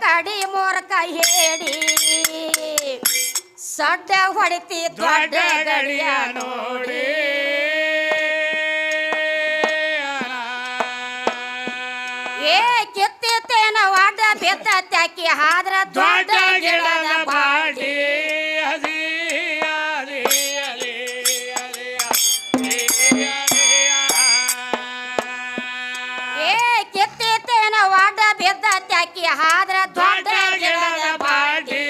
ಕಡಿ ಕೈ ಹೇಳಿ. ಸಡ್ಡ ಹೊಡಿತಿ ದೊಡ್ಡ ಗಡಿಯ ನೋಡಿ. ಏ ಕಿತ್ತಿತೇನ ವಾಡ ಬೆತ್ತ ತ್ಯಾಕಿ ಹಾದ್ರ ದೊಡ್ಡ ಗಿಡದ ಬಾಡಿ ಹಾದ್ರ ದೊಡ್ಡ ಗಿಡದ ಬಾಡಿ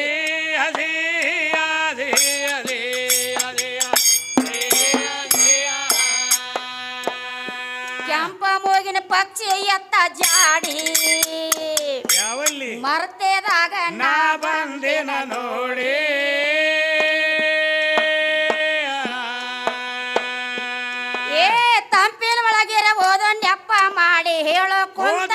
ಹಸಿ ಹಸಿ ಹಸಿ ಕೆಂಪ ಮೂಗಿನ ಪಕ್ಷಿ ಎತ್ತ ಜಾಡಿ. ಯಾವಲ್ಲಿ? ಮರ್ತೆದಾಗ ನಾ ಬಂದಿನ ನೋಡಿ. ಏ ತಂಪಿನ ಒಳಗಿರ ನೆಪ್ಪ ಮಾಡಿ. ಹೇಳೋ ಕುಂತ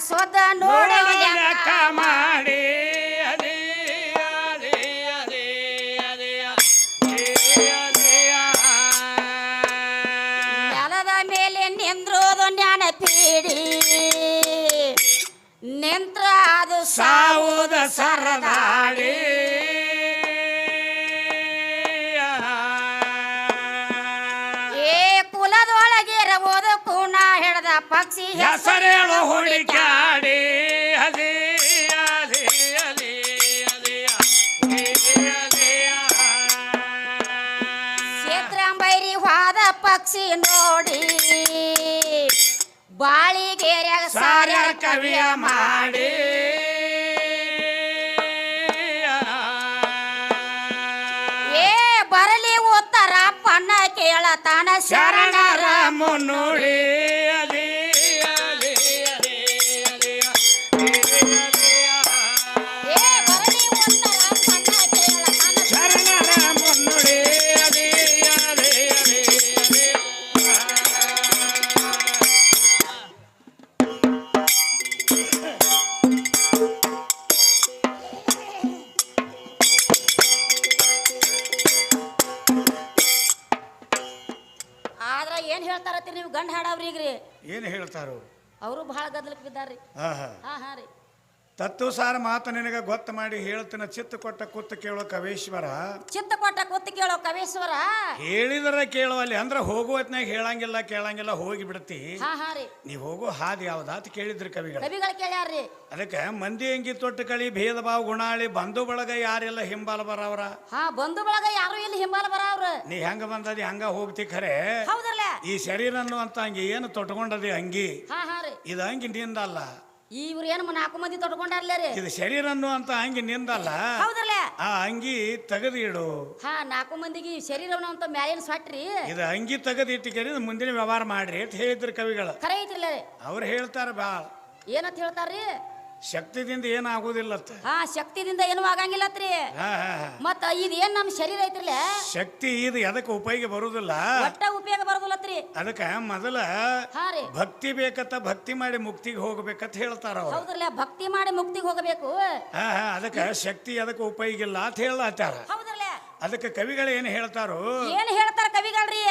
ಸುತ್ತ ನೋಡ ಲೆಕ್ಕ ಮಾಡಿ. ನೆಲದ ಮೇಲೆ ನಿಂದ್ರೋದು ನೆನಪೀಡಿ ನಿಂತ್ರ ಅದು ಸಾವುದ ಸರದಾಡಿ ಪಕ್ಷಿ ಹೆಸರೇಳು ಹಸಿ ಹಸಿ ಹಸಿ ಕ್ಷೇತ್ರಂಬೈರಿ ಹೋದ ಪಕ್ಷಿ ನೋಡಿ. ಬಾಳಿಗೆರೆ ಸಾರ ಕವಿಯ ಮಾಡಿ. ಏ ಬರಲಿ ಉತ್ತರ ಪಣ್ಣ ಕೇಳತಾನ ಶರಣ ಶರಣರ ಮುನ್ನುಡಿ. ಏನ್ ಹೇಳ್ತಾರತ್ತಿ ನೀವು ಗಂಡ ಹಾಡವ್ರಿಗ್ರಿ ಏನ್ ಹೇಳ್ತಾರ? ಅವರು ಬಹಳ ಗದ್ದಲಕ್ಕೆ ಬಿದ್ದಾರ್ರಿ. ಹಾ ಹಾ. ಹಾ ಹಾ ರೀ. ತತ್ವಸಾರ ಮಾತು ನಿನಗೆ ಗೊತ್ತ ಮಾಡಿ ಹೇಳ್ತಿನ ಚಿತ್ತ ಕೊಟ್ಟ ಕೂತು ಕೇಳೋ ಕವೇಶ್ವರ. ಚಿತ್ತ ಕೊಟ್ಟ ಕೂತ್ ಕೇಳೋ ಕವೇಶ್ವರ? ಹೇಳಿದ್ರೆ ಕೇಳುವಲ್ಲಿ ಅಂದ್ರೆ ಹೋಗೋ ಹೊತ್ನಾಗ ಹೇಳಂಗಿಲ್ಲ ಕೇಳಂಗಿಲ್ಲ ಹೋಗಿ ಬಿಡ್ತಿ. ಹಾ ಹಾ ರೀ. ನೀವು ಹೋಗೋ ಹಾದಿ ಯಾವ್ದು ಅಂತ ಕೇಳಿದ್ರು ಕವಿಗಳು. ಕವಿಗಳು ಕೇಳ್ಯಾರ್ರಿ. ಅದಕ್ಕೆ ಮಂದಿ ಅಂಗಿ ತೊಟ್ಟು ಕಳಿ ಭೇದ ಭಾವ ಗುಣಾಳಿ ಬಂಧು ಬಳಗ ಯಾರೆಲ್ಲ ಹಿಂಬಾಲ ಬರವ್ರ. ಹಾ ಬಂಧು ಬಳಗ ಯಾರು ಇಲ್ಲಿ ಹಿಂಬಾಲ ಬರಾವ್ರ. ನೀ ಹೆಂಗ ಬಂದದಿ ಹಂಗ ಹೋಗ್ತಿ ಖರೆ. ಹೌದಲ್ಲ ಈ ಶರೀರ ಅನ್ನುವಂತ ಅಂಗಿ ಏನು ತೊಟ್ಕೊಂಡದಿ ಅಂಗಿ ಹಾ ಹಾ ರೀ. ಇದು ಅಂಗಿ ನಿಂದಲ್ಲ ಇವ್ರು ಏನು ನಾಲ್ಕು ಮಂದಿ ತೊಟ್ಕೊಂಡಾರ್ಲೇ ರೀ? ಇದು ಶರೀರ ಅನ್ನುವಂತ ಅಂಗಿ ನಿಂದಲ್ಲ ಹೌದಲ್ಲ ಆ ಅಂಗಿ ತೆಗೆದಿಡು ಇಡು. ಹಾ ನಾಲ್ಕು ಮಂದಿಗೆ ಶರೀರವನ್ನ ಅಂತ ಮ್ಯಾಲಿನ ಸೊಟ್ರಿ ಇದು ಅಂಗಿ ತೆಗೆದು ಇಟ್ಟಿಕರಿ ಮುಂದಿನ ವ್ಯವಹಾರ ಮಾಡ್ರಿ ಅಂತ ಹೇಳಿದ್ರು ಕವಿಗಳು. ಖರೆ ಐತ್ರಿಲ್ಲ ರೀ. ಅವ್ರು ಹೇಳ್ತಾರ ಬಾಳ. ಏನಂತ ಹೇಳ್ತಾರ್ರಿ ಶಕ್ತಿದಿಂದ ಏನಾಗುದಿಲ್ಲತ್ತ ಹಾ ಶಕ್ತಿದಿಂದ ಏನು ಆಗಂಗಿಲ್ಲತ್ರಿ ಹಾ ಹಾ ಹಾ. ಮತ್ತ ಇದೇನ್ ನಮ್ ಶರೀರ ಐತ್ರಿಲ್ಲ? ಶಕ್ತಿ ಇದು ಎದಕ್ಕೆ ಉಪಯೋಗ ಬರುದಿಲ್ಲ ಒಟ್ಟ ಉಪಯೋಗ ಬರೋದಿಲ್ಲತ್ರಿ ಅದಕ್ಕೆ ಮೊದಲ ಹಾ ರೀ. ಭಕ್ತಿ ಬೇಕತ್ತ ಭಕ್ತಿ ಮಾಡಿ ಮುಕ್ತಿಗೆ ಹೋಗ್ಬೇಕಂತ ಹೇಳ್ತಾರ ಅವ್ರು. ಹೌದ್ರಲ್ಲ ಭಕ್ತಿ ಮಾಡಿ ಮುಕ್ತಿಗೆ ಹೋಗಬೇಕು? ಹಾ ಹಾ ಅದಕ್ಕೆ ಶಕ್ತಿ ಅದಕ್ಕೆ ಉಪಯೋಗ ಇಲ್ಲ ಅಂತ ಹೇಳತ್ತಾರ ಹೌದ್ರಲ್ಲ. ಅದಕ್ಕೆ ಕವಿಗಳು ಏನು ಹೇಳ್ತಾರೋ ಏನ್ ಹೇಳ್ತಾರ ಕವಿಗಳ್ರಿ?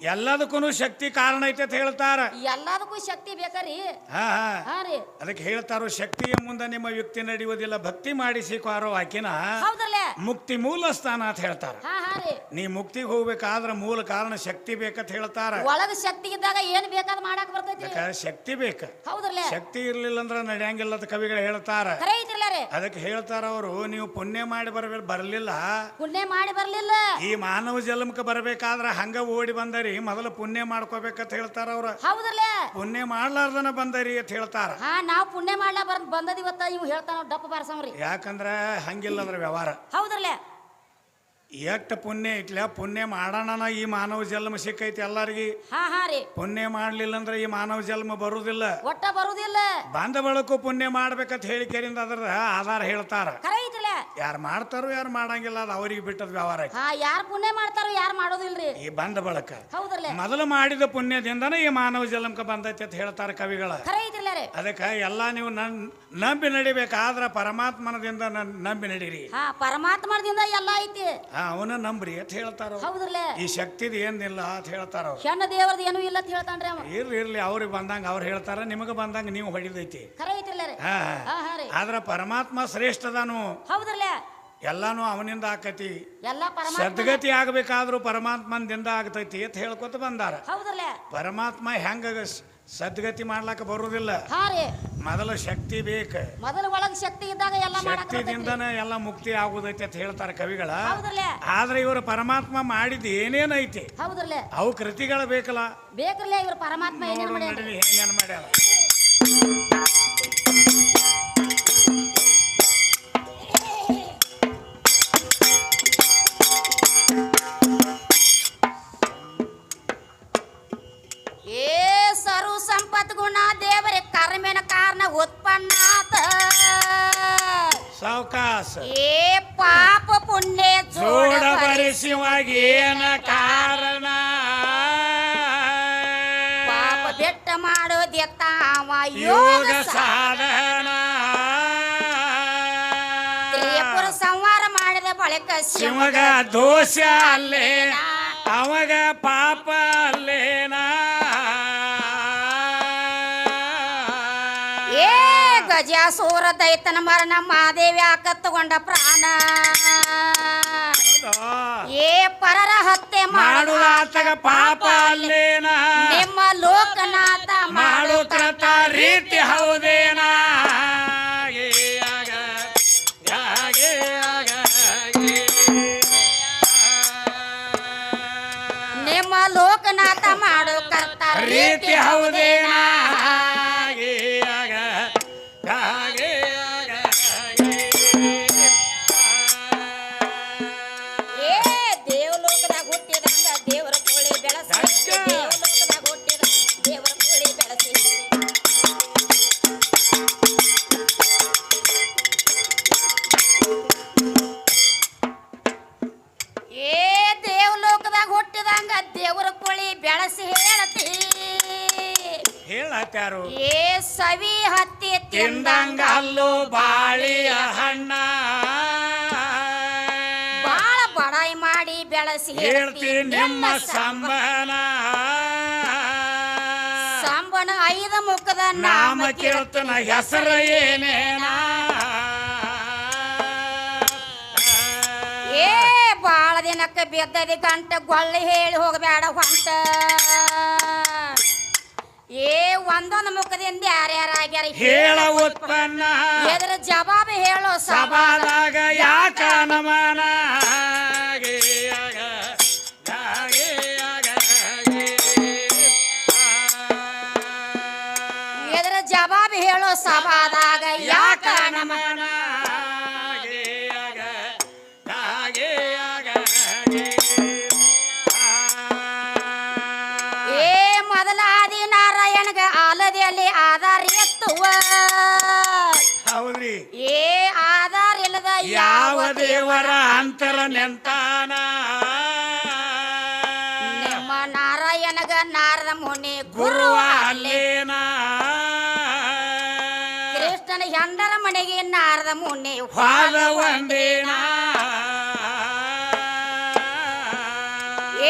ಎಲ್ಲದಕ್ಕೂ ಶಕ್ತಿ ಕಾರಣ ಐತೆ ಅಂತ ಹೇಳ್ತಾರ. ಎಲ್ಲದಕ್ಕೂ ಶಕ್ತಿ ಬೇಕರಿ. ಹಾ ಹಾ. ಹಾ ರೀ. ಅದಕ್ಕೆ ಹೇಳ್ತಾರೋ ಶಕ್ತಿಯ ಮುಂದೆ ನಿಮ್ಮ ಯುಕ್ತಿ ನಡೆಯುವುದಿಲ್ಲ ಭಕ್ತಿ ಮಾಡಿಸಿಕಾರೋ ಆಕಿನ ಹೌದಲ್ಲ ಮುಕ್ತಿ ಮೂಲ ಸ್ಥಾನ ಅಂತ ಹೇಳ್ತಾರ. ಹಾ ಹಾ ರೀ. ನೀ ಮುಕ್ತಿಗೆ ಹೋಗ್ಬೇಕಾದ್ರ ಮೂಲ ಕಾರಣ ಶಕ್ತಿ ಬೇಕಂತ ಹೇಳ್ತಾರ. ಒಳಗ ಶಕ್ತಿ ಇದ್ದಾಗ ಏನ್ ಬೇಕಾದ್ ಮಾಡಕ್ ಬರ್ತೈತಿ ಅದಕ್ಕೆ ಶಕ್ತಿ ಬೇಕ. ಶಕ್ತಿ ಇರ್ಲಿಲ್ಲ ಅಂದ್ರೆ ನಡೆಯಂಗಿಲ್ಲ ಅಂತ ಕವಿಗಳು ಹೇಳ್ತಾರ. ಖರೆ ಐತ್ರಿಲ್ಲ? ರೀ ಅದಕ್ಕೆ ಹೇಳ್ತಾರ ಅವರು ನೀವು ಪುಣ್ಯ ಮಾಡಿ ಬರಬೇಕು ಬರಲಿಲ್ಲ. ಪುಣ್ಯ ಮಾಡಿ ಬರಲಿಲ್ಲ. ಈ ಮಾನವ ಜನ್ಮಕ್ಕೆ ಬರಬೇಕಾದ್ರೆ ಹಂಗ ಓಡಿ ಬಂದರಿ ಮೊದಲು ಪುಣ್ಯ ಮಾಡ್ಕೋಬೇಕಂತ ಹೇಳ್ತಾರ ಅವ್ರ. ಹೌದಲ್ಲೇ ಪುಣ್ಯ ಮಾಡ್ಲಾರ್ದನ ಬಂದರಿ ಅಂತ ಹೇಳ್ತಾರ. ಹಾ ನಾವು ಪುಣ್ಯ ಮಾಡ್ಲಾ ಬರ್ ಬಂದದಿವತ್ತ ಇವ್ ಹೇಳ್ತಾನ ಡಪ್ಪ ಬಾರ್ಸವ್ರಿ. ಯಾಕಂದ್ರ ಹಂಗಿಲ್ಲ ಅದ್ರ ವ್ಯವಹಾರ. ಹೌದ್ರಲ್ಲ? ಎಷ್ಟು ಪುಣ್ಯ ಇಟ್ಲ ಪುಣ್ಯ ಮಾಡೋಣ ಈ ಮಾನವ ಜನ್ಮ ಸಿಕ್ಕೈತಿ ಎಲ್ಲಾರ್ಗಿ. ಹಾ ಹಾ ರೀ. ಪುಣ್ಯ ಮಾಡ್ಲಿಲ್ಲ ಅಂದ್ರೆ ಈ ಮಾನವ ಜನ್ಮ ಬರುವುದಿಲ್ಲ ಒಟ್ಟ ಬರುದಿಲ್ಲ. ಬಂದ ಬಳಕು ಪುಣ್ಯ ಮಾಡ್ಬೇಕಂತ ಹೇಳಿ ಕೇರಿಂದ ಅದ್ರ ಆಧಾರ ಹೇಳ್ತಾರ. ಯಾರು ಮಾಡ್ತಾರೋ ಯಾರು ಮಾಡಂಗಿಲ್ಲ ಅದು ಅವರಿಗೆ ಬಿಟ್ಟದ ವ್ಯವಹಾರ ಐತಿ ಹಾ ಯಾರ್ ಪುಣ್ಯ ಮಾಡ್ತಾರೋ ಯಾರು ಮಾಡೋದಿಲ್ರಿ? ಈ ಬಂದ ಬಳಕ. ಹೌದ್ರಲ್ಲ? ಮೊದಲು ಮಾಡಿದ ಪುಣ್ಯದಿಂದನೇ ಈ ಮಾನವ ಜಲಂಕ ಬಂದೈತಿ ಅಂತ ಹೇಳ್ತಾರೆ ಕವಿಗಳ. ಖರೆ ಎಲ್ಲಾ ರೀ. ಅದಕ್ಕೆ ಎಲ್ಲ ನೀವು ನನ್ ನಂಬಿ ನಡಿಬೇಕಾದ್ರ ಪರಮಾತ್ಮನದಿಂದ ನನ್ ನಂಬಿ ನಡೀರಿ. ಹಾ ಪರಮಾತ್ಮದಿಂದ ಎಲ್ಲ ಐತಿ. ಅವನ ನಂಬ್ರಿ ಅಂತ ಹೇಳ್ತಾರ ಹೌದ್ರಲ್ಲ? ಈ ಶಕ್ತಿದ ಏನಿಲ್ಲ ಅಂತ ಹೇಳ್ತಾರ ಅವ್ರು. ಹೆಣ್ಣು ದೇವರದು ಏನೂ ಇಲ್ಲ ಅಂತ ಹೇಳ್ತಾನ್ರಿ ಅವ. ಇರ್ಲಿ ಇರ್ಲಿ ಅವ್ರಿಗೆ ಬಂದಂಗ ಅವ್ರು ಹೇಳ್ತಾರ ನಿಮಗೆ ಬಂದಂಗ ನೀವು ಹೊಡಿದೈತಿ. ಖರೆ ಐತಿಲ್ಲ ರೀ. ಹಾ ಹಾ. ಹಾ ರೀ. ಆದ್ರ ಪರಮಾತ್ಮ ಶ್ರೇಷ್ಠದಾನು ಹೌದ್ರಲ್ಲ ಎಲ್ಲಾನು ಅವನಿಂದ ಆಕತಿ. ಎಲ್ಲ ಪರಮಾತ್ಮ ಸದ್ಗತಿ ಆಗ್ಬೇಕಾದ್ರೂ ಪರಮಾತ್ಮನಿಂದ ಆಗ್ತೈತಿ ಅಂತ ಹೇಳ್ಕೊತ ಬಂದಾರ. ಹೌದ್ರಲ್ಲ? ಪರಮಾತ್ಮ ಹೆಂಗ ಸದ್ಗತಿ ಮಾಡ್ಲಾಕ ಬರುವುದಿಲ್ಲ ಹಾ ರೀ. ಮೊದಲ ಶಕ್ತಿ ಬೇಕ. ಮೊದಲ ಒಳಗ್ ಶಕ್ತಿ ಇದ್ದಾಗ ಎಲ್ಲ ಮಾಡಕ್. ಶಕ್ತಿದಿಂದನೇ ಎಲ್ಲ ಮುಕ್ತಿ ಆಗುದೈತಿ ಅಂತ ಹೇಳ್ತಾರೆ ಕವಿಗಳ. ಹೌದ್ರಲ್ಲ? ಆದ್ರೆ ಇವರು ಪರಮಾತ್ಮ ಮಾಡಿದ ಏನೇನೈತಿ ಹೌದ್ರಲ್ಲ? ಅವು ಕೃತಿಗಳು ಬೇಕಲ್ಲ? ಬೇಕಲ್ಲ ಇವರು ಪರಮಾತ್ಮ ಏನೇನ್ ನೋಡು ಮಾಡ್ಯಾನ ನಡೀಲಿ ಏನೇನು ಮಾಡ್ಯಾರ? ಬೆಟ್ಟ ಮಾಡೋದೆತ್ತಾವ ಯೋಗ ಯೋಗ ಸಾಧನ. ತ್ರಿಪುರ ಸಂವಾರ ಮಾಡಿದ ಬಳಿಕ ಶಿವಗ ದೋಷ ಅಲ್ಲೇನ? ಅವಾಗ ಪಾಪ ಅಲ್ಲೇನ? ಏ ಗಜಾಸೂರ ದೈತನ ಮರಣ ಮಾದೇವಿ ತಗೊಂಡ ಪ್ರಾಣ. ಏ ಪರರ ಹತ್ಯೆ ಮಾಡುವ ಪಾಪ ಅಲ್ಲೇನ? holiday. ಏ ಸವಿ ಹತ್ತಿ ತಿಂದಂಗ ಅಲ್ಲೂ ಬಾಳಿಯ ಹಣ್ಣ. ಬಾಳ ಬಡಾಯಿ ಮಾಡಿ ಬೆಳಸಿ ಹೇಳ್ತೀನಿ ನಿಮ್ಮ ಸಂಬನ ಸಂಬನ ಐದ ಮುಖದ ನಾಮ ಕೇಳ್ತನ ಹೆಸರು ಏನೇನ? ಏ ಬಾಳ ದಿನಕ್ಕೆ ಬಿದ್ದದಿ ಗಂಟ ಗೊಳ್ಳಿ ಹೇಳಿ ಹೋಗಬೇಡ ಹೊಂಟ. ಏ ಒಂದೊಂದು ಯಾರ್ಯಾರ ಆಗ್ಯಾರ ಹೇಳ ಉತ್ಪನ್ನ. ಎದ್ರ ಜವಾಬ್ ಹೇಳೋ ಸಭಾ ಸಭಾದಾಗ ಯಾಕ? ನಮನ. ಎದ್ರ ಜವಾಬು ಹೇಳೋ ಸಭಾದಾಗ ಯಾಕ ಯಾಕ ನಮ ನಮನ ದೇವರ ಅಂತರ ನೆಂತಾನ. ನಿಮ್ಮ ನಾರಾಯಣಗ ನಾರದ ಮುನಿ ಗುರು ಗುರು ಅಲ್ಲೇ ಅಲ್ಲೇನ ಕೃಷ್ಣನ ಹೆಂಡರ ಮನೆಗೆ ನಾರದ ಮುನಿ ಪಾದ ಒಂದೇನ.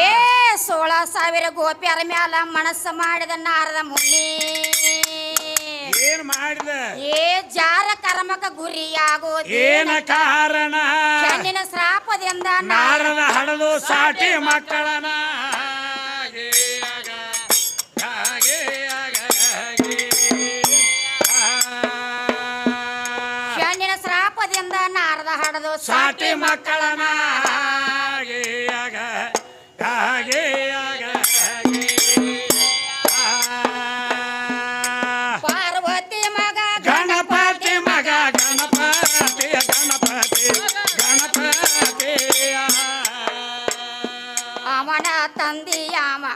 ಏ ಸೋಳ ಸಾವಿರ ಗೋಪಿಯರ ಮ್ಯಾಲ ಮನಸ್ಸು ಮಾಡಿದ ನಾರದ ಮುನಿ. ಏನ್ ಮಾಡಿದ? ಏ ಜಾರ ಕರ್ಮಕ ಗುರಿಯಾಗೋದು ಏನ ಕಾರಣ? ಹೆಣ್ಣಿನ ಶ್ರಾಪದಿಂದ ನಾರದ ಹಡದು ಸಾಟಿ ಮಕ್ಕಳನ. ಹೆಣ್ಣಿನ ಶ್ರಾಪದಿಂದ ನಾರದ ಹಡದು ಸಾಟಿ ಮಕ್ಕಳನ. ಹಾಗೆ ಆಗ, ಹಾಗೆ ಆಗ,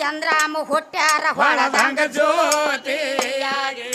ಚಂದ್ರಾಮ ಹುಟ್ಟ್ಯಾರ ಹೊಳದಂಗ ಜ್ಯೋತಿಯಾಗಿ.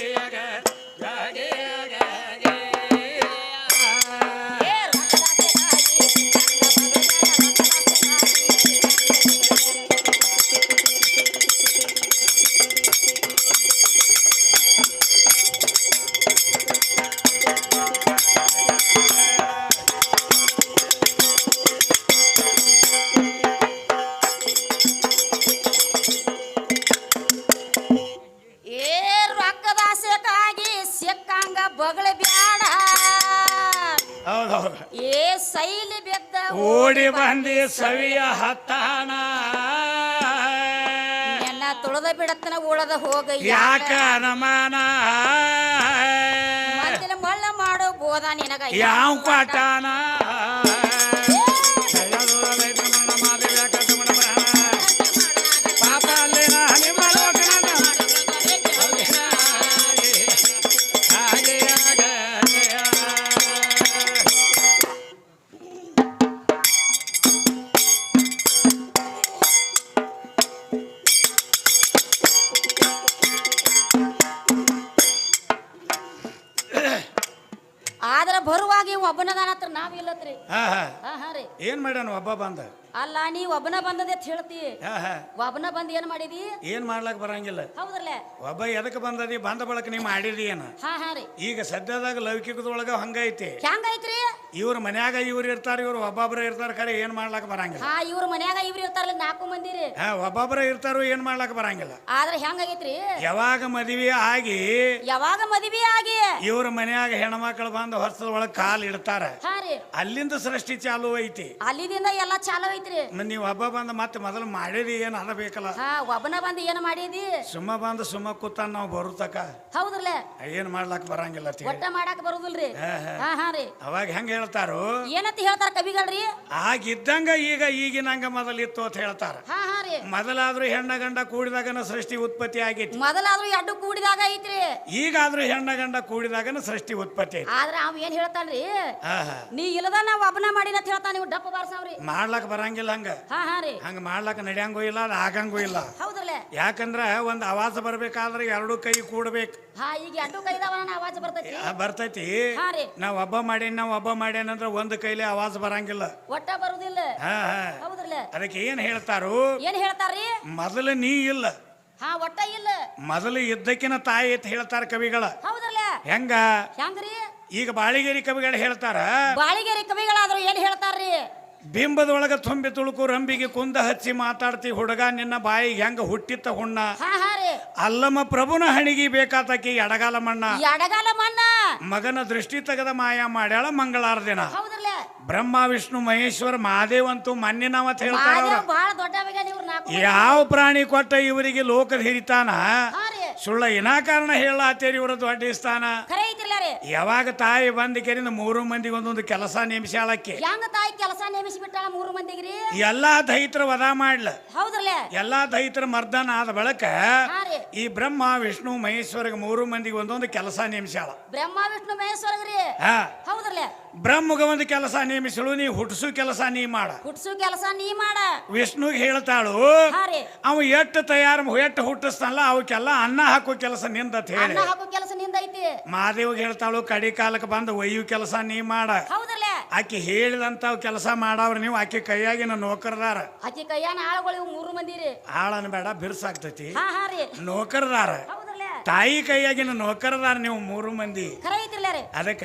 ಸವಿಯ ಹತ್ತಾನ ಎಲ್ಲ ತುಳದ ಬಿಡತ್ತನ ಉಳದ ಹೋಗ ಯಾಕ ಅನುಮಾನ? ಮಳ್ಳ ಮಾಡೋ ಬೋದ ನಿನಗ ಯಾವ ಕಾಟಾನ ಏನ್ ಮಾಡ್ಯಾನ ಒಬ್ಬ ಬಂದ? ಅಲ್ಲ ನೀ ಒಬ್ಬನ ಬಂದದೆ ಅಂತ ಹೇಳ್ತಿ. ಹಾ ಹಾ. ಒಬ್ಬನ ಬಂದ್ ಏನ್ ಮಾಡಿದಿ? ಏನ್ ಮಾಡ್ಲಕ್ ಬರಂಗಿಲ್ಲ. ಹೌದ್ರಲ್ಲ. ಒಬ್ಬ ಎದಕ್ ಬಂದದಿ? ಬಂದ ಬಳಕ ನೀ ಮಾಡಿರಿ ಏನ? ಹಾ ಹಾ ರೀ. ಈಗ ಸದ್ಯದಾಗ ಲೌಕಿಕದೊಳಗ ಹಂಗೈತಿ ಹೆಂಗೈತ್ರಿ? ಇವ್ರ ಮನ್ಯಾಗ ಇವ್ರು ಇರ್ತಾರ ಇವ್ರು ಒಬ್ಬೊಬ್ರ ಇರ್ತಾರ ಕರೆ ಏನ್ ಮಾಡ್ಲಕ್ ಬರಂಗಿಲ್ಲ. ಹಾ ಇವ್ರ ಮನ್ಯಾಗ ಇವ್ರು ಇರ್ತಾರಲ್ಲ ನಾಲ್ಕು ಮಂದಿ ರೀ. ಹಾ ಒಬ್ಬೊಬ್ರ ಇರ್ತಾರೋ ಏನ್ ಮಾಡ್ಲಕ್ ಬರಂಗಿಲ್ಲ. ಆದ್ರ ಹೆಂಗಾಗೈತ್ರಿ ಯಾವಾಗ ಮದುವೆ ಆಗಿ ಯಾವಾಗ ಮದ್ವಿ ಆಗಿ? ಇವ್ರ ಮನ್ಯಾಗ ಹೆಣ್ಮಕ್ಳು ಬಂದು ಹೊರಸದ ಒಳಗ್ ಕಾಲ್ ಇಡ್ತಾರ. ಹಾ ರೀ. ಅಲ್ಲಿಂದ ಸೃಷ್ಟಿ ಚಾಲು ಐತಿ. ಅಲ್ಲಿಂದ ಎಲ್ಲಾ ಚಾಲು ಐತ್ರಿ ನೀವ್ ಒಬ್ಬ ಬಂದ ಮತ್ತೆ ಮೊದಲು ಮಾಡಿರಿ ಏನ್ ಅದ ಬೇಕಲ್ಲ. ಹಾ ಒಬ್ಬನ ಬಂದ ಏನ್ ಮಾಡಿದಿ? ಸುಮ್ಮ ಬಂದ ಸುಮ್ಮ ಕೂತ ನಾವು ಬರುತ್ತಕ. ಹೌದ್ರಲ್ಲ? ಏನ್ ಮಾಡ್ಲಾಕ್ ಬರಂಗಿಲ್ಲ ತಿ. ಒಟ್ಟ ಮಾಡಾಕ ಬರುದಿಲ್ರಿ? ಹಾ, ಹಾ. ಹಾ ಹಾ ರೀ. ಅವಾಗ ಹೆಂಗ ಹೇಳ್ತಾರು? ಏನಂತ ಹೇಳ್ತಾರ ಕವಿಗಳ್ರಿ? ಆಗಿದ್ದಂಗ ಈಗ ಈಗಿನಂಗ ಮೊದಲಿತ್ತು ಅಂತ ಹೇಳ್ತಾರ. ಹಾ ಹಾ ರೀ. ಮೊದಲಾದ್ರೂ ಹೆಣ್ಣ ಗಂಡ ಕೂಡಿದಾಗನ ಸೃಷ್ಟಿ ಉತ್ಪತ್ತಿ ಆಗಿತ್ತು. ಮೊದಲಾದ್ರೂ ಎಡ್ಡು ಕೂಡಿದಾಗ ಐತ್ರಿ. ಈಗಾದ್ರೂ ಹೆಣ್ಣ ಗಂಡ ಕೂಡಿದಾಗನ ಸೃಷ್ಟಿ ಉತ್ಪತ್ತಿ ಆದ್ರೆ ಆದ್ರ ಅವ್ ಏನ್ ಹೇಳ್ತಾನ್ರಿ ಹಾ ಹಾ. ನೀ ಇಲ್ಲದ ನಾವ್ ಒಬ್ಬನ ಮಾಡಿನ ಅಂತ ಹೇಳ್ತಾನ ನೀವು ಡಪ್ಪ ಬಾರ್ಸವ್ರಿ. ಮಾಡ್ಲಾಕ ಬರಂಗಿಲ್ಲ. ಹಂಗ. ಹಾ ಹಾ ರೀ. ಹಂಗ ಮಾಡ್ಲಕ್ಕ ನಡ್ಯಂಗೂ ಇಲ್ಲ ಅದ ಆಗಂಗೂ ಇಲ್ಲ. ಹೌದ್ರಲ್ಲ? ಯಾಕಂದ್ರ ಒಂದ್ ಆವಾಸ ಬರ್ಬೇಕಾದ್ರೆ ಎರಡು ಕೈ ಕೂಡ್ಬೇಕು. ಹಾ ಈಗ ಎಡ್ಡು ಕೈದವ ಆವಾಜ್ ಬರ್ತೈತಿ? ಆ, ಬರ್ತೈತಿ. ಹಾ ರೀ. ನಾವ್ ಒಬ್ಬ ಮಾಡೇನ್ ನಾವ್ ಒಬ್ಬ ಮಾಡೇನ್ ಅಂದ್ರ ಒಂದ್ ಕೈಲಿ ಆವಾಸ ಬರಂಗಿಲ್ಲ. ಒಟ್ಟ ಬರುದಿಲ್ಲ. ಹಾ ಹಾ. ಹೌದ್ರಲ್ಲ? ಅದಕ್ಕೆ ಏನ್ ಹೇಳ್ತಾರು? ಏನ್ ಹೇಳ್ತಾರ್ರಿ ಮೊದಲು ನೀ ಇಲ್ಲ. ಹಾ ಒಟ್ಟ ಇಲ್ಲ. ಮೊದಲು ಇದ್ದಕ್ಕಿನ ತಾಯಿ ಅಂತ ಹೇಳ್ತಾರ ಕವಿಗಳ. ಹೌದ್ರಲ್ಲ? ಹೆಂಗ? ಹೆಂಗ್ರಿ? ಈಗ ಬಾಳಿಗೇರಿ ಕವಿಗಳು ಹೇಳ್ತಾರ ಬಾಳಿಗೆರಿ ಕವಿಗಳಾದ್ರು ಏನ್ ಬಿಂಬದೊಳಗ ತುಂಬಿ ತುಳುಕು ರಂಬಿಗೆ ಕುಂದ ಹಚ್ಚಿ ಮಾತಾಡ್ತಿ ಹುಡುಗ ನಿನ್ನ ಬಾಯಿಗೆ ಹೆಂಗ ಹುಟ್ಟಿತ್ತ ಹುಣ್ಣ? ಹಾ ಹಾ ರೀ. ಅಲ್ಲಮ್ಮ ಪ್ರಭುನ ಹಣಿಗಿ ಬೇಕಾತಕಿ ಎಡಗಾಲ ಮಣ್ಣ. ಎಡಗಾಲ ಮಣ್ಣ. ಮಗನ ದೃಷ್ಟಿ ತೆಗೆದ ಮಾಯ ಮಾಡ್ಯಾಳ ಮಂಗಳಾರ ದಿನ. ಹೌದ್ರಲ್ಲ. ಬ್ರಹ್ಮ ವಿಷ್ಣು ಮಹೇಶ್ವರ ಮಹಾದೇವ್ ಅಂತೂ ಮನ್ನಿನಾವತ್ ಹೇಳ್ತಾರ ನೀವು ಯಾವ ಪ್ರಾಣಿ ಕೊಟ್ಟ ಇವರಿಗೆ ಲೋಕದ ಹಿರಿತಾನ? ಸುಳ್ಳ ಇನಾಕಾರಣ ಹೇಳಾತೇರಿ ಇವ್ರ ದೊಡ್ಡ ಸ್ಥಾನ. ಖರೆ ಯಾವಾಗ ತಾಯಿ ಬಂದ ಕೇರಿಂದ ಮೂರು ಮಂದಿಗೆ ಒಂದೊಂದು ಕೆಲಸ ನೇಮಿಸಾಳಕ್ಕೆ ಹೆಂಗ ತಾಯಿ ಕೆಲಸ ನೇಮಿಸಿ ಬಿಟ್ಟಾಳ ಮೂರು ಮಂದಿಗೆ ಎಲ್ಲಾ ದೈತ್ರ ವಧ ಮಾಡ್ಲ. ಹೌದ್ರಲ್ಲ? ಎಲ್ಲಾ ದೈತ್ರ ಮರ್ದನ ಆದ ಬಳಕ ಈ ಬ್ರಹ್ಮ ವಿಷ್ಣು ಮಹೇಶ್ವರಗ ಮೂರು ಮಂದಿಗೆ ಒಂದೊಂದು ಕೆಲಸ ನೇಮಿಸಾಳ ಬ್ರಹ್ಮ ವಿಷ್ಣು ಮಹೇಶ್ವರ ಹೌದ್ರಲ್ಲ? ಬ್ರಹ್ಮಗ ಒಂದು ಕೆಲಸ ನೇಮಿಸಳು ನೀ ಹುಟ್ಟಿಸು ಕೆಲಸ ನೀ ಮಾಡ. ಹುಟ್ಸು ಕೆಲಸ ನೀ ಮಾಡ. ವಿಷ್ಣುಗೆ ಹೇಳ್ತಾಳು ಹಾ ಎಟ್ಟು ಅವ ಎಟ್ಟು ತಯಾರು ಎಟ್ಟು ಹುಟ್ಟಿಸ್ತಾನಲ್ಲ ಅವಕ್ಕೆಲ್ಲ ಅನ್ನ ಹಾಕೋ ಕೆಲಸ ನಿಂದತ್ ಹೇಳಿ. ಅನ್ನ ಹಾಕೋ ಕೆಲಸ ನಿಂದೈತಿ. ಮಾದೇವ್ಗೆ ಹೇಳ್ತಾಳು ಕಡಿ ಕಾಲಕ್ಕೆ ಬಂದು ಒಯ್ಯು ಕೆಲಸ ನೀ ಮಾಡ. ಆಕೆ ಆಕಿ ಹೇಳಿದಂತ ಕೆಲಸ ಮಾಡವ್ರ ನೀವು ಆಕೆ ಕೈಯಾಗಿನ ನೌಕರದಾರ. ಆಕಿ ಕೈಯಾನ ಆಳುಗಳು ಮೂರು ಮಂದಿ ರೀ. ಬೇಡ ಬಿರ್ಸಾಗ್ತೈತಿ ಹಾ ಹಾ ರೀ. ನೌಕರದಾರ. ತಾಯಿ ಕೈಯಾಗಿನ ನೌಕರದಾರ ನೀವು ಮೂರು ಮಂದಿ. ಖರೆ ಐತಿಲ್ಲ ರೀ ಅದಕ್ಕ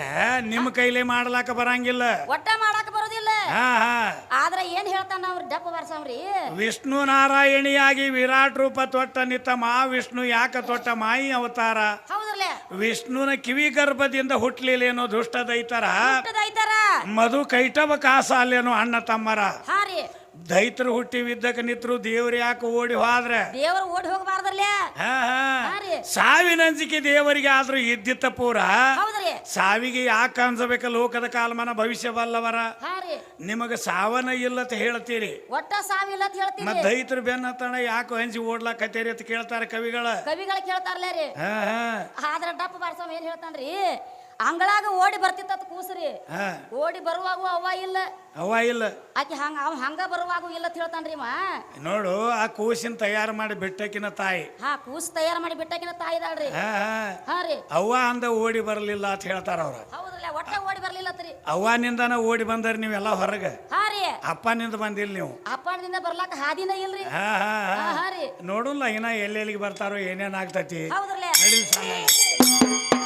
ನಿಮ್ಮ ಕೈಲೇ ಮಾಡ್ಲಾಕ ಬರಂಗಿಲ್ಲ. ಒಟ್ಟ ಮಾಡಾಕ ಬರೋದಿಲ್ಲ. ಹಾ ಹಾ. ಆದ್ರ ಏನ್ ಹೇಳ್ತಾನ ಅವ್ರ ಡಪ್ಪ ಬರ್ಸವ್ರಿ? ವಿಷ್ಣು ನಾರಾಯಣಿಯಾಗಿ ವಿರಾಟ್ ರೂಪ ತೊಟ್ಟ ನಿತ್ತ ಮಹಾವಿಷ್ಣು ಯಾಕ ತೊಟ್ಟ ಮಾಯಿ ಅವತಾರ? ಹೌದ್ರಲ್ಲ? ವಿಷ್ಣುನ ಕಿವಿ ಗರ್ಭದಿಂದ ಹುಟ್ಲಿಲ್ಲೇನೋ ದುಷ್ಟ ದೈತರ ಐತಾರ ಮಧು ಕೈಟವ ಕಾಸ ಅಲ್ಲೇನೋ ಅಣ್ಣ ತಮ್ಮರ? ಹಾ ರೀ. ದೈತರು ಹುಟ್ಟಿ ಬಿದ್ದಕ ನಿತ್ರು ದೇವ್ರು ಯಾಕೆ ಓಡಿ ಹೋದ್ರೆ? ದೇವರು ಓಡಿ ಹೋಗಬಾರ್ದಲ್ಲ ಸಾವಿನ ಅಂಜಿಕೆ ದೇವರಿಗೆ ಆದ್ರೂ ಇದ್ದಿತ್ತ ಪೂರ? ಸಾವಿಗೆ ಯಾಕೆ ಅನ್ಸಬೇಕ ಲೋಕದ ಕಾಲಮಾನ ಭವಿಷ್ಯವಲ್ಲವರ? ನಿಮಗ ಸಾವನ ಇಲ್ಲತ ಹೇಳ್ತೀರಿ. ಒಟ್ಟ ಸಾವಿಲ್ಲ ಮತ್ ದೈತರು ಬೆನ್ನ ಹತ್ತಣ ಯಾಕೆ ಹಂಚಿ ಓಡ್ಲಾಕತ್ತೀರಿ ಅಂತ ಕೇಳ್ತಾರ ಕವಿಗಳ. ಕವಿಗಳ ಕೇಳ್ತಾರಲ್ಲ ರೀ. ಹಾ ಹಾ. ಆದ್ರ ಡಪ್ಪ ಬಾರ್ಸವ್ ಏನ್ ಹೇಳ್ತಾನ್ರಿ? ಅಂಗಳಾಗ ಓಡಿ ಬರ್ತಿತ್ತ ಕೂಸ್ರಿ. ಹಾ. ಓಡಿ ಬರುವಾಗ ಅವ್ವ ಇಲ್ಲ. ಅವ ಇಲ್ಲ. ಆಕಿ ಹಂಗ ಅವ್ ಹಂಗ ಬರುವಾಗ ಇಲ್ಲ ಅಂತ ಹೇಳ್ತಾನ್ರಿ ಮಾ ನೋಡು ಆ ಕೂಸಿನ ತಯಾರು ಮಾಡಿ ಬಿಟ್ಟಕಿನ ತಾಯಿ. ಹಾ ಕೂಸ್ ತಯಾರ ಮಾಡಿ ಬಿಟ್ಟಕಿನ ತಾಯಿ ಇದಾಳ್ರಿ ಹಾ ಹಾ. ರೀ. ಅವ್ವ ಅಂದ ಓಡಿ ಬರಲಿಲ್ಲ ಅಂತ ಹೇಳ್ತಾರ ಅವ್ರ. ಹೌದ್ರಲ್ಲ ಒಟ್ಟ ಓಡಿ ಬರ್ಲಿಲ್ಲತ್ರಿ ಅವ್ವನಿಂದನ ಓಡಿ ಬಂದರಿ ನೀವೆಲ್ಲ ಹೊರಗೆ. ಹಾ ರೀ. ಅಪ್ಪನಿಂದ ಬಂದಿಲ್ಲ ನೀವು. ಅಪ್ಪನಿಂದ ಬರ್ಲಾಕ ಹಾದಿನ ಇಲ್ರಿ. ಹಾ ಹಾ ಹಾ. ಹಾ ಹಾ ರೀ. ನೋಡಲ್ಲ ಇನ್ನ ಎಲ್ಲೆಲ್ಲಿಗೆ ಬರ್ತಾರೋ ಏನೇನ್ ಆಗ್ತೈತಿ. ಹೌದ್ರಲ್ಲ. ನಡೀಲಿ ಸಾಂಗ್